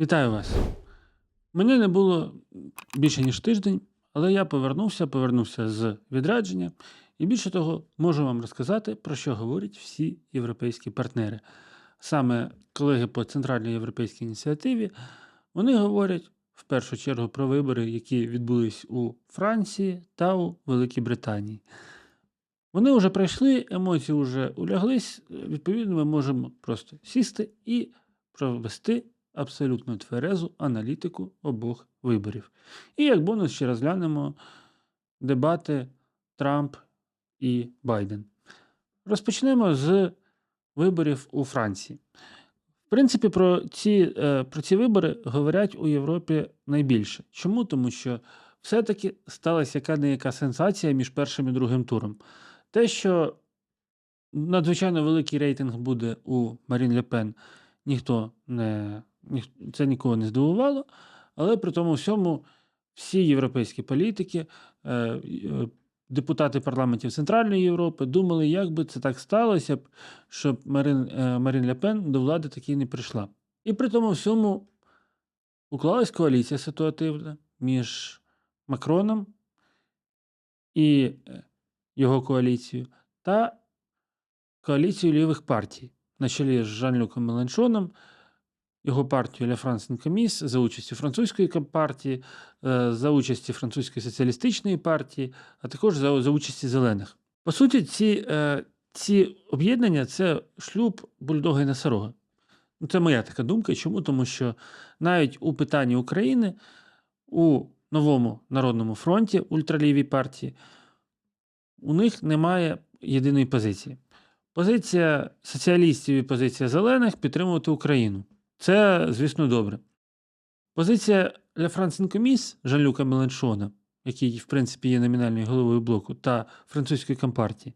Вітаю вас. Мене не було більше ніж тиждень, але я повернувся, повернувся з відрядження, і більше того, можу вам розказати, про що говорять всі європейські партнери. Саме колеги по Центральній європейській ініціативі, вони говорять в першу чергу про вибори, які відбулись у Франції та у Великій Британії. Вони вже пройшли, емоції вже уляглись. Відповідно, ми можемо просто сісти і провести абсолютно тверезу аналітику обох виборів. І як бонус ще розглянемо дебати Трамп і Байден. Розпочнемо з виборів у Франції. В принципі, про ці, е, про ці вибори говорять у Європі найбільше. Чому? Тому що все-таки сталася яка не яка сенсація між першим і другим туром. Те, що надзвичайно великий рейтинг буде у Марін Ле Пен, ніхто не, це нікого не здивувало, але при тому всьому всі європейські політики, е, е, депутати парламентів Центральної Європи думали, як би це так сталося, щоб Марин, е, Марін Ле Пен до влади таки не прийшла. І при тому всьому уклалась коаліція ситуативна між Макроном і його коаліцією та коаліцією лівих партій на чолі з Жан-Люком Меленшоном, його партію Ля France Insoumise за участі французької партії, е, за участі французької соціалістичної партії, а також за, за участі зелених. По суті, ці, е, ці об'єднання це шлюб бульдога і носорога. Ну, Це моя така думка. Чому? Тому що навіть у питанні України у новому народному фронті ультралівій партії у них немає єдиної позиції. Позиція соціалістів і позиція зелених підтримувати Україну. Це, звісно, добре. Позиція Ля Франсінкоміс Жан-Люка Меленшона, який, в принципі, є номінальною головою блоку, та французької компартії,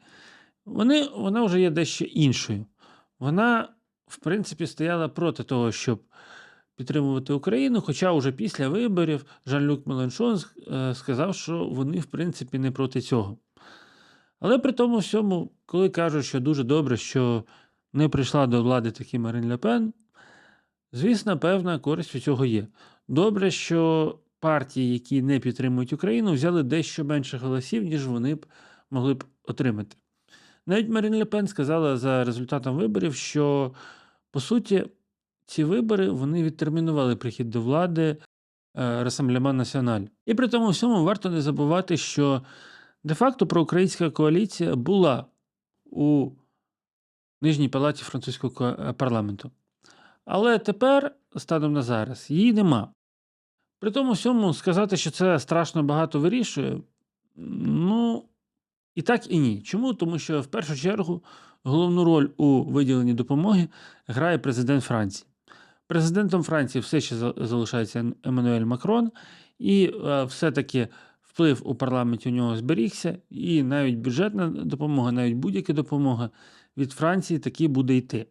вони, вона вже є дещо іншою. Вона, в принципі, стояла проти того, щоб підтримувати Україну, хоча вже після виборів Жан-Люк Меленшон е, сказав, що вони, в принципі, не проти цього. Але при тому всьому, коли кажуть, що дуже добре, що не прийшла до влади таки Марин Ле Пен, звісно, певна користь від цього є. Добре, що партії, які не підтримують Україну, взяли дещо менше голосів, ніж вони б могли б отримати. Навіть Марин Ле Пен сказала за результатом виборів, що по суті ці вибори вони відтермінували прихід до влади Расамблема Національ. І при тому всьому варто не забувати, що де-факто проукраїнська коаліція була у нижній палаті французького е, парламенту. Але тепер, станом на зараз, її нема. При тому всьому сказати, що це страшно багато вирішує, ну, і так і ні. Чому? Тому що в першу чергу головну роль у виділенні допомоги грає президент Франції. Президентом Франції все ще залишається Еммануель Макрон, і е, все-таки вплив у парламенті у нього зберігся, і навіть бюджетна допомога, навіть будь-яка допомога від Франції таки буде йти.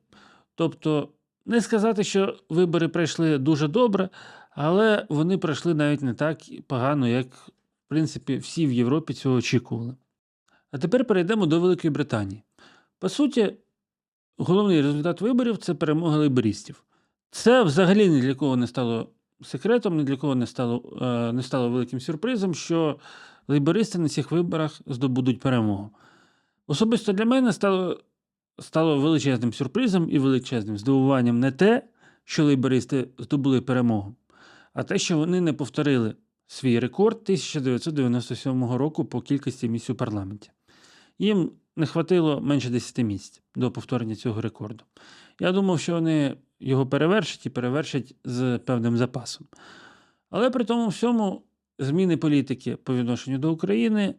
Тобто, не сказати, що вибори пройшли дуже добре, але вони пройшли навіть не так погано, як, в принципі, всі в Європі цього очікували. А тепер перейдемо до Великої Британії. По суті, головний результат виборів це перемога лейбористів. Це взагалі ні для кого не стало секретом, ні для кого не стало, е, не стало великим сюрпризом, що лейбористи на цих виборах здобудуть перемогу. Особисто для мене стало, стало величезним сюрпризом і величезним здивуванням не те, що лейбористи здобули перемогу, а те, що вони не повторили свій рекорд 1997 року по кількості місць у парламенті. Їм не хватило менше 10 місць до повторення цього рекорду. Я думав, що вони його перевершать і перевершать з певним запасом. Але при тому всьому зміни політики по відношенню до України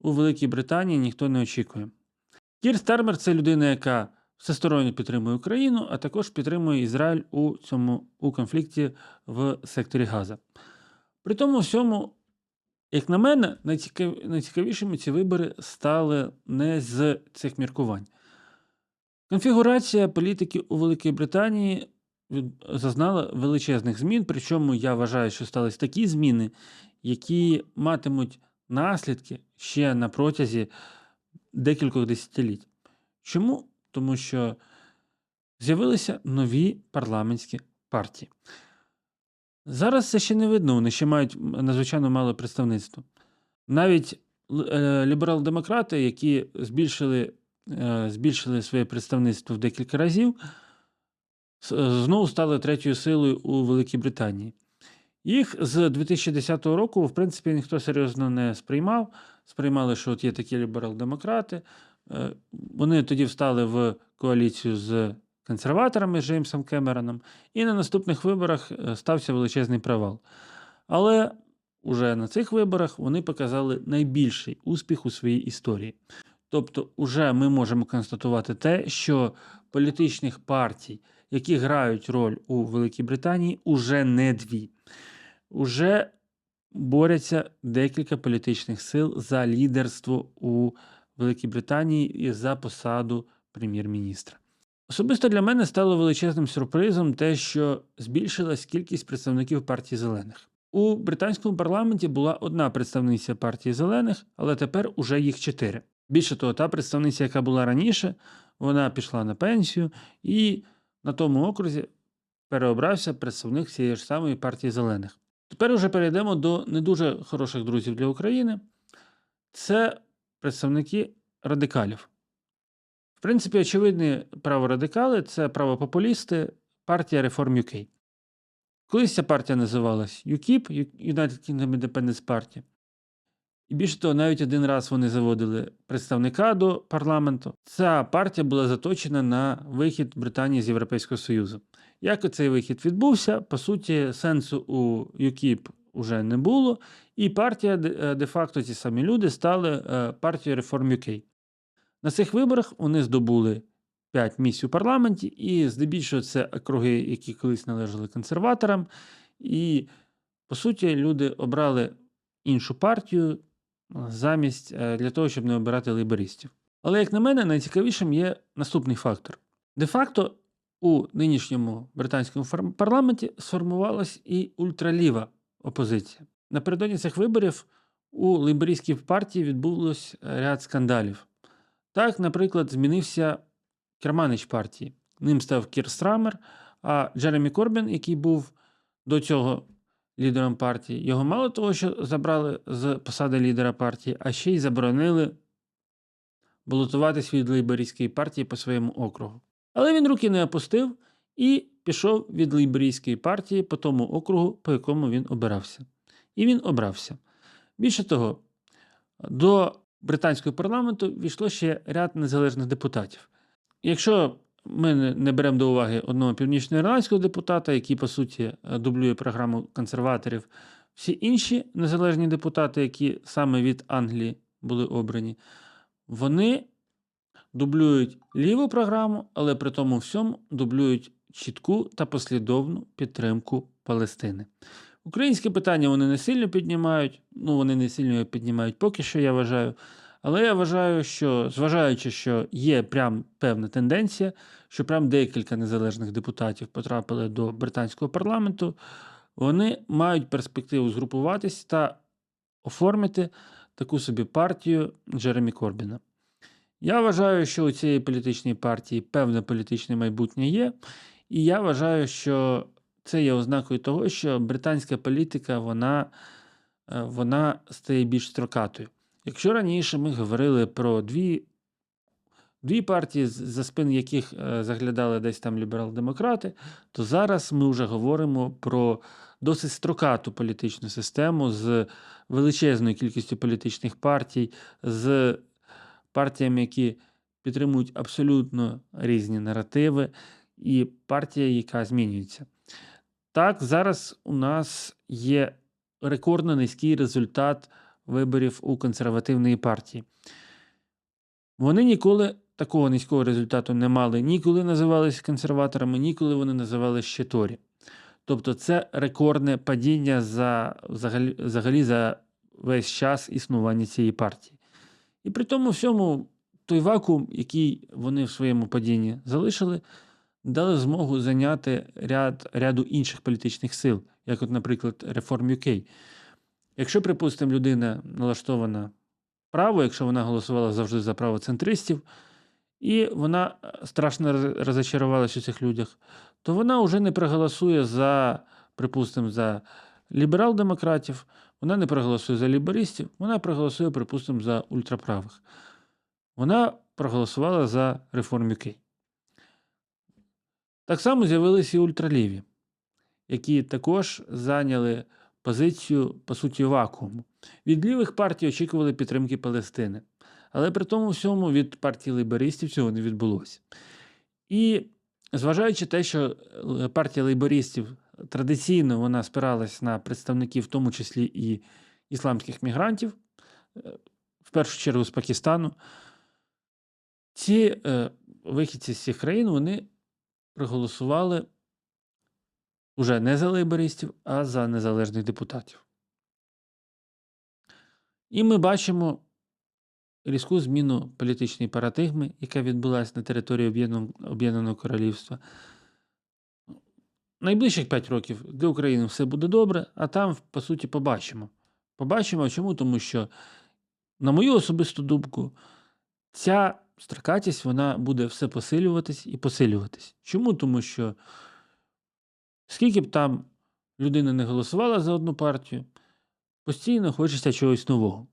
у Великій Британії ніхто не очікує. Кір Стармер це людина, яка всесторонньо підтримує Україну, а також підтримує Ізраїль у цьому у конфлікті в секторі Газа. При тому всьому, як на мене, найцікавішими ці вибори стали не з цих міркувань. Конфігурація політики у Великій Британії зазнала величезних змін, причому я вважаю, що стались такі зміни, які матимуть наслідки ще на протязі декількох десятиліть. Чому? Тому що з'явилися нові парламентські партії. Зараз це ще не видно, вони ще мають надзвичайно мало представництва. Навіть е, ліберал-демократи, які збільшили, е, збільшили своє представництво в декілька разів, е, знову стали третьою силою у Великій Британії. Їх з 2010 року, в принципі, ніхто серйозно не сприймав. Сприймали, що от є такі ліберал-демократи. Е, Вони тоді встали в коаліцію з консерваторами Джеймсом Кемероном, і на наступних виборах е, стався величезний провал. Але уже на цих виборах вони показали найбільший успіх у своїй історії. Тобто, уже ми можемо констатувати те, що політичних партій, які грають роль у Великій Британії, уже не дві. Уже борються декілька політичних сил за лідерство у Великій Британії і за посаду прем'єр-міністра. Особисто для мене стало величезним сюрпризом те, що збільшилась кількість представників партії зелених. У британському парламенті була одна представниця партії зелених, але тепер уже їх чотири. Більше того, та представниця, яка була раніше, вона пішла на пенсію, і на тому окрузі переобрався представник цієї ж самої партії зелених. Тепер уже перейдемо до не дуже хороших друзів для України. Це представники радикалів. В принципі, очевидні праворадикали це правопопулісти, партія Reform UK. Колись ця партія називалась UKIP, United Kingdom Independence Party. І більше того, навіть один раз вони заводили представника до парламенту. Ця партія була заточена на вихід Британії з Європейського Союзу. Як цей вихід відбувся, по суті, сенсу у UKIP вже не було, і партія, е, де-факто ці самі люди стали е, партією Reform UK. На цих виборах вони здобули 5 місць у парламенті, і здебільшого це округи, які колись належали консерваторам. І, по суті, люди обрали іншу партію е, замість для того, щоб не обирати лейбористів. Але, як на мене, найцікавішим є наступний фактор. Де-факто у нинішньому британському парламенті сформувалась і ультраліва опозиція. Напередодні цих виборів у лейбористській партії відбулось е, ряд скандалів. Так, наприклад, змінився керманич партії. Ним став Кір Страмер, а Джеремі Корбін, який був до цього лідером партії, його мало того, що забрали з посади лідера партії, а ще й заборонили балотуватись від лейбористської партії по своєму округу. Але він руки не опустив і пішов від лейбористської партії по тому округу, по якому він обирався. І він обрався. Більше того, до британського парламенту війшло ще ряд незалежних депутатів. Якщо ми не- не беремо до уваги одного північноірландського депутата, який, по суті, е, дублює програму консерваторів, всі інші незалежні депутати, які саме від Англії були обрані, вони дублюють ліву програму, але при тому всьому дублюють чітку та послідовну підтримку Палестини. Українське питання вони не сильно піднімають, ну вони не сильно піднімають поки що, я вважаю. Але я вважаю, що зважаючи, що є прям певна тенденція, що прям декілька незалежних депутатів потрапили до британського парламенту, вони мають перспективу згрупуватись та оформити таку собі партію Джеремі Корбіна. Я вважаю, що у цієї політичної партії певне політичне майбутнє є, і я вважаю, що це є ознакою того, що британська політика вона, е, вона стає більш строкатою. Якщо раніше ми говорили про дві, дві партії, за спин яких е, заглядали десь там ліберал-демократи, то зараз ми вже говоримо про досить строкату політичну систему з величезною кількістю політичних партій, з партіями, які підтримують абсолютно різні наративи, і партія, яка змінюється. Так, зараз у нас є рекордно низький результат виборів у консервативної партії. Вони ніколи такого низького результату не мали, ніколи називалися консерваторами, ніколи вони називалися ще Торі. Тобто це рекордне падіння за, взагалі, взагалі за весь час існування цієї партії. І при тому всьому той вакуум, який вони в своєму падінні залишили, дали змогу зайняти ряд, ряду інших політичних сил, як, от, наприклад, Reform UK. Якщо, припустимо, людина налаштована право, якщо вона голосувала завжди за правоцентристів, і вона е, страшно роз- розочарувалась у цих людях, то вона вже не проголосує за припустимо, за ліберал-демократів, вона не проголосує за ліберистів, вона проголосує, припустимо, за ультраправих. Вона проголосувала за реформ UK. Так само з'явилися і ультраліві, які також зайняли позицію, по суті, вакууму. Від лівих партій очікували підтримки Палестини. Але при тому всьому від партії лейбористів цього не відбулося. І зважаючи те, що е, партія лейбористів традиційно вона спиралась на представників, в тому числі і ісламських мігрантів, е, в першу чергу з Пакистану, ці е, вихідці з цих країн вони проголосували уже не за лейбористів, а за незалежних депутатів. І ми бачимо різку зміну політичної парадигми, яка відбулася на території Об'єднаного Королівства. Найближчих 5 років для України все буде добре, а там, по суті, побачимо. Побачимо, чому? Тому що, на мою особисту думку, ця строкатість вона буде все посилюватись і посилюватись. Чому? Тому що скільки б там людина не голосувала за одну партію, постійно хочеться чогось нового.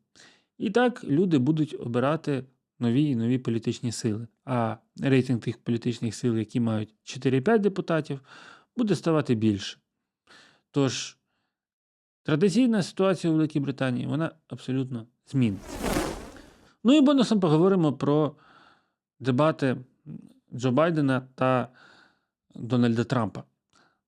І так люди будуть обирати нові і нові політичні сили. А рейтинг тих політичних сил, які мають 4-5 депутатів, буде ставати більше. Тож традиційна ситуація у Великій Британії вона абсолютно зміниться. Ну і бонусом поговоримо про дебати Джо Байдена та Дональда Трампа.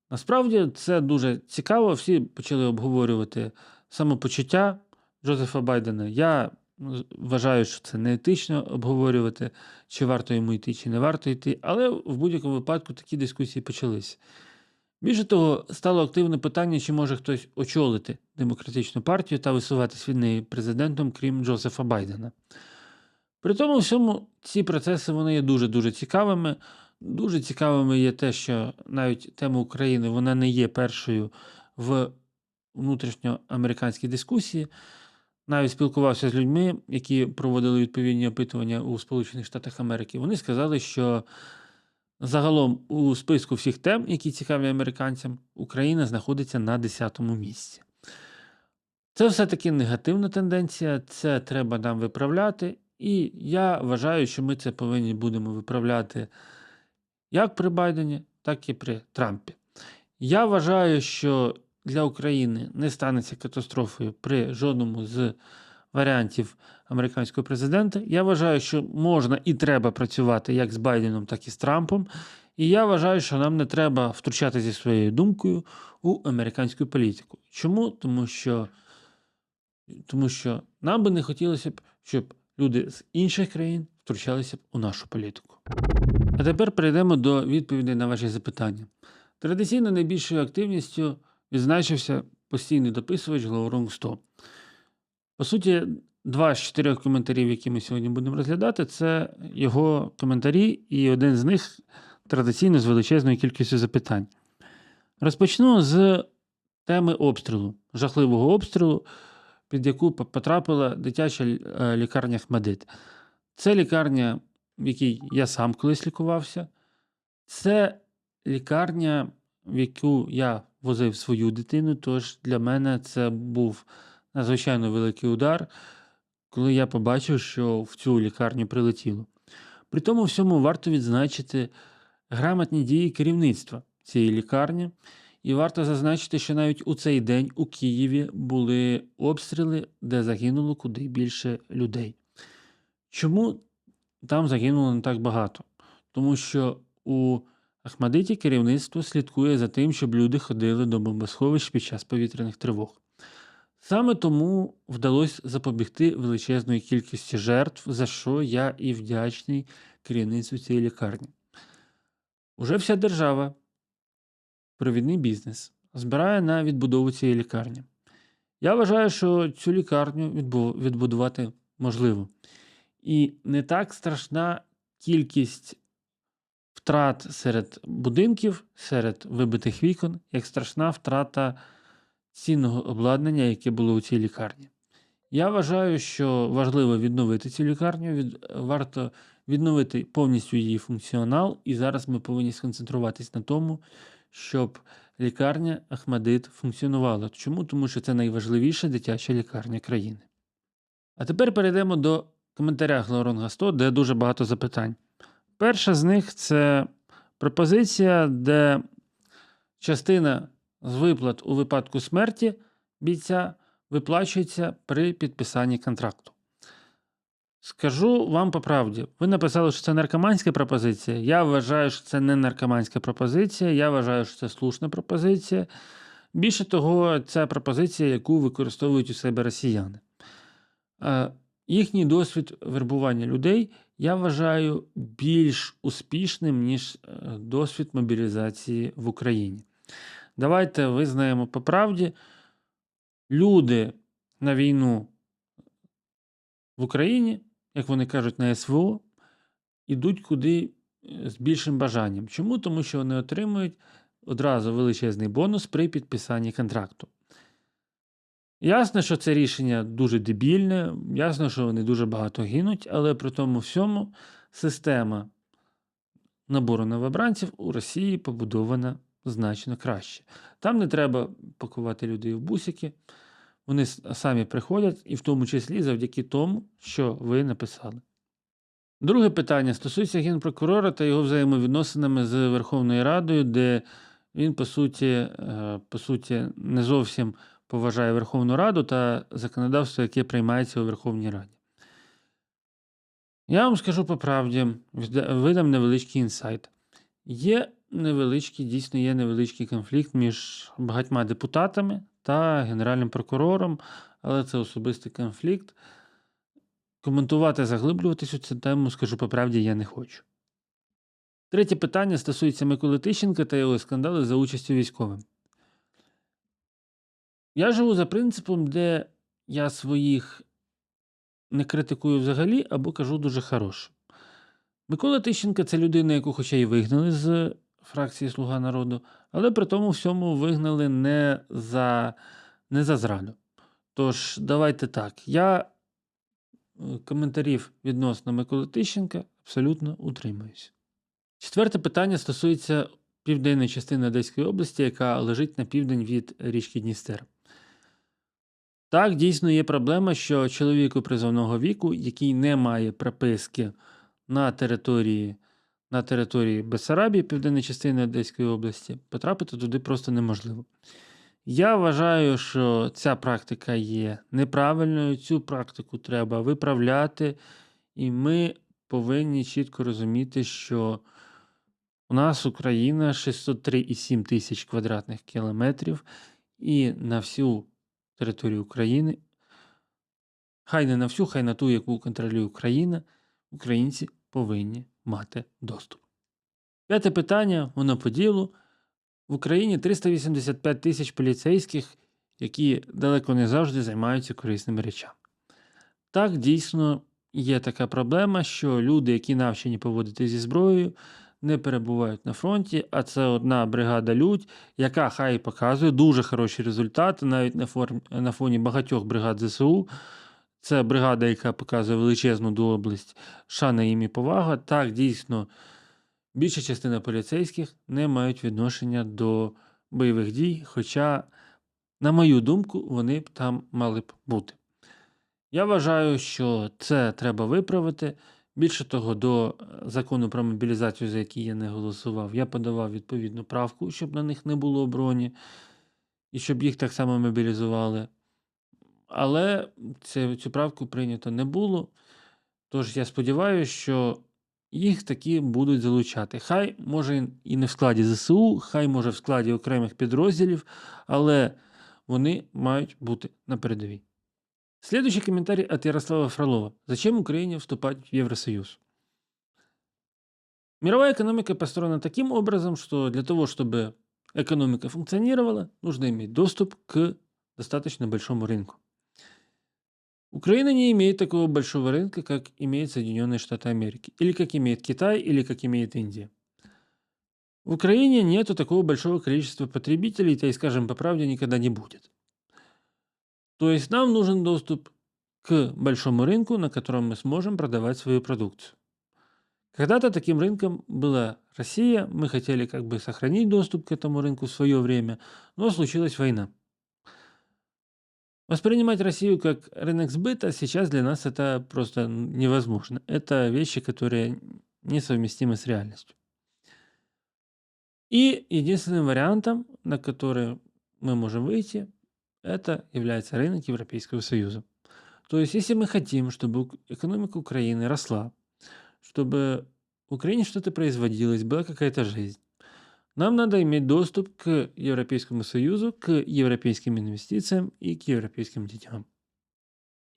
Насправді це дуже цікаво. Всі почали обговорювати самопочуття Джозефа Байдена. Я ну, вважаю, що це неетично обговорювати, чи варто йому йти, чи не варто йти, але в будь-якому випадку такі дискусії почалися. Більше того, стало активне питання, чи може хтось очолити демократичну партію та висуватись від неї президентом, крім Джозефа Байдена. При тому всьому ці процеси вони є дуже-дуже цікавими. Дуже цікавими є те, що навіть тема України вона не є першою в внутрішньоамериканській дискусії. Навіть спілкувався з людьми, які проводили відповідні опитування у Сполучених Штатах Америки. Вони сказали, що загалом у списку всіх тем, які цікаві американцям, Україна знаходиться на 10-му місці. Це все-таки негативна тенденція, це треба нам виправляти. І я вважаю, що ми це повинні будемо виправляти як при Байдені, так і при Трампі. Я вважаю, що для України не станеться катастрофою при жодному з варіантів американського президента. Я вважаю, що можна і треба працювати як з Байденом, так і з Трампом. І я вважаю, що нам не треба втручати зі своєю думкою у американську політику. Чому? Тому що, Тому що нам би не хотілося б, щоб люди з інших країн втручалися б у нашу політику. А тепер перейдемо до відповідей на ваші запитання. Традиційно найбільшою активністю відзначився постійний дописувач Глаурунг 100. По суті, два з чотирьох коментарів, які ми сьогодні будемо розглядати, це його коментарі, і один з них традиційно з величезною кількістю запитань. Розпочну з теми обстрілу, жахливого обстрілу, під яку потрапила дитяча е, лікарня Хмадит. Це лікарня, в якій я сам колись лікувався. Це лікарня, в яку я возив свою дитину. Тож для мене це був надзвичайно великий удар, коли я побачив, що в цю лікарню прилетіло. При тому всьому варто відзначити грамотні дії керівництва цієї лікарні. І варто зазначити, що навіть у цей день у Києві були обстріли, де загинуло куди більше людей. Чому там загинуло не так багато? Тому що у Ахмадиті керівництво слідкує за тим, щоб люди ходили до бомбосховищ під час повітряних тривог. Саме тому вдалося запобігти величезної кількості жертв, за що я і вдячний керівництву цієї лікарні. Уже вся держава, провідний бізнес, збирає на відбудову цієї лікарні. Я вважаю, що цю лікарню відбудувати можливо. І не так страшна кількість втрат серед будинків, серед вибитих вікон, як страшна втрата цінного обладнання, яке було у цій лікарні. Я вважаю, що важливо відновити цю лікарню, від, варто відновити повністю її функціонал, і зараз ми повинні сконцентруватись на тому, щоб лікарня Ахмадит функціонувала. Чому? Тому що це найважливіша дитяча лікарня країни. А тепер перейдемо до коментаря Глоронга 100, де дуже багато запитань. Перша з них це пропозиція, де частина з виплат у випадку смерті бійця виплачується при підписанні контракту. Скажу вам по правді, ви написали, що це наркоманська пропозиція. Я вважаю, що це не наркоманська пропозиція. Я вважаю, що це слушна пропозиція. Більше того, це пропозиція, яку використовують у себе росіяни. Е, Їхній досвід вербування людей я вважаю більш успішним, ніж е, досвід мобілізації в Україні. Давайте визнаємо по правді, люди на війну в Україні, як вони кажуть, на СВО, ідуть куди е, з більшим бажанням. Чому? Тому що вони отримують одразу величезний бонус при підписанні контракту. Ясно, що це рішення дуже дебільне, ясно, що вони дуже багато гинуть, але при тому всьому система набору новобранців у Росії побудована значно краще. Там не треба пакувати людей в бусики, вони самі приходять, і в тому числі завдяки тому, що ви написали. Друге питання стосується генпрокурора та його взаємовідносинами з Верховною Радою, де він, по суті, е, по суті, не зовсім поважає Верховну Раду та законодавство, яке приймається у Верховній Раді. Я вам скажу по правді, видам невеличкий інсайт. Є невеличкий, дійсно є невеличкий конфлікт між багатьма депутатами та Генеральним прокурором, але це особистий конфлікт. Коментувати, заглиблюватись у цю тему, скажу по правді, я не хочу. Третє питання стосується Миколи Тищенка та його скандали за участю військовим. Я живу за принципом, де я своїх не критикую взагалі або кажу дуже хороше. Микола Тищенка це людина, яку хоча й вигнали з фракції Слуга народу, але при тому всьому вигнали не за не за зраду. Тож, давайте так. Я е, коментарів відносно Миколи Тищенка абсолютно утримуюся. Четверте питання стосується південної частини Одеської області, яка лежить на південь від річки Дністер. Так, дійсно є проблема, що чоловіку призовного віку, який не має приписки на території на території Бессарабії, південної частини Одеської області, потрапити туди просто неможливо. Я вважаю, що ця практика є неправильною, цю практику треба виправляти, і ми повинні чітко розуміти, що у нас Україна 603,7 тисяч квадратних кілометрів, і на всю територію України, хай не на всю, хай на ту, яку контролює Україна, українці повинні мати доступ. П'яте питання, воно по ділу. В Україні 385 тисяч поліцейських, які далеко не завжди займаються корисними речами. Так, дійсно є така проблема, що люди, які навчені поводити зі зброєю, не перебувають на фронті, а це одна бригада Людь, яка хай показує дуже хороші результати, навіть на, форм, на фоні багатьох бригад ЗСУ. Це бригада, яка показує величезну доблесть, шана їм і повага. Так, дійсно, більша частина поліцейських не мають відношення до бойових дій, хоча, на мою думку, вони б там мали б бути. Я вважаю, що це треба виправити. Більше того, до закону про мобілізацію, за який я не голосував, я подавав відповідну правку, щоб на них не було броні, і щоб їх так само мобілізували. Але це, цю правку прийнято не було. Тож я сподіваюся, що їх таки будуть залучати. Хай може і не в складі ЗСУ, хай може в складі окремих підрозділів, але вони мають бути на передовій. Следующий комментарий от Ярослава Фролова. Зачем Украине вступать в Евросоюз? Мировая экономика построена таким образом, что для того, чтобы экономика функционировала, нужно иметь доступ к достаточно большому рынку. Украина не имеет такого большого рынка, как имеет Соединенные Штаты Америки, или как имеет Китай, или как имеет Индия. В Украине нету такого большого количества потребителей, да и, скажем по правде, никогда не будет. То есть нам нужен доступ к большому рынку, на котором мы сможем продавать свою продукцию. Когда-то таким рынком была Россия. Мы хотели как бы сохранить доступ к этому рынку в свое время, но случилась война. Воспринимать Россию как рынок сбыта сейчас для нас это просто невозможно. Это вещи, которые несовместимы с реальностью. И единственным вариантом, на который мы можем выйти, это является рынок Европейского Союза. То есть, если мы хотим, чтобы экономика Украины росла, чтобы в Украине что-то производилось, была какая-то жизнь, нам надо иметь доступ к Европейскому Союзу, к европейским инвестициям и к европейским деньгам.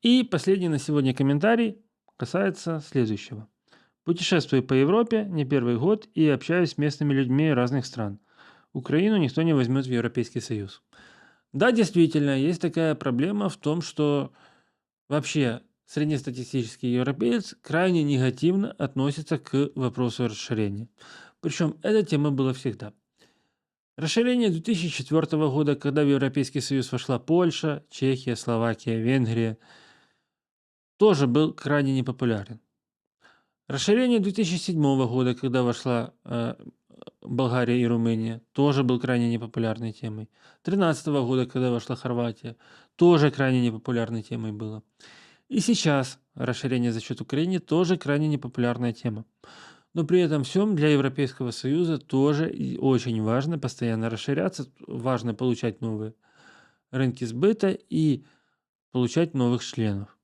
И последний на сегодня комментарий касается следующего. Путешествую по Европе не первый год и общаюсь с местными людьми разных стран. Украину никто не возьмет в Европейский Союз. Да, действительно, есть такая проблема в том, что вообще среднестатистический европеец крайне негативно относится к вопросу расширения. Причем эта тема была всегда. Расширение 2004 года, когда в Европейский Союз вошла Польша, Чехия, Словакия, Венгрия, тоже был крайне непопулярен. Расширение 2007 года, когда вошла э, Болгария и Румыния, тоже был крайне непопулярной темой. 2013 года, когда вошла Хорватия, тоже крайне непопулярной темой было. И сейчас расширение за счет Украины тоже крайне непопулярная тема. Но при этом всем для Европейского Союза тоже и очень важно постоянно расширяться, важно получать новые рынки сбыта и получать новых членов.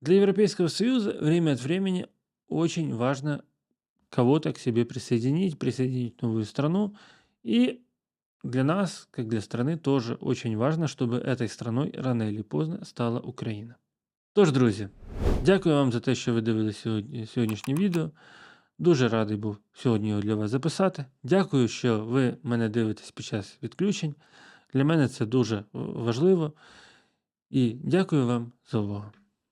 Для Европейского Союза время от времени очень важно кого-то к себе присоединить, присоединить новую страну. И для нас, как для страны, тоже очень важно, чтобы этой страной рано или поздно стала Україна. Тож, друзі, дякую вам за те, що ви дивилися сьогодні, сьогоднішнє відео. Дуже радий був сьогодні його для вас записати. Дякую, що ви мене дивитесь під час відключень. Для мене це дуже важливо. І дякую вам за увагу.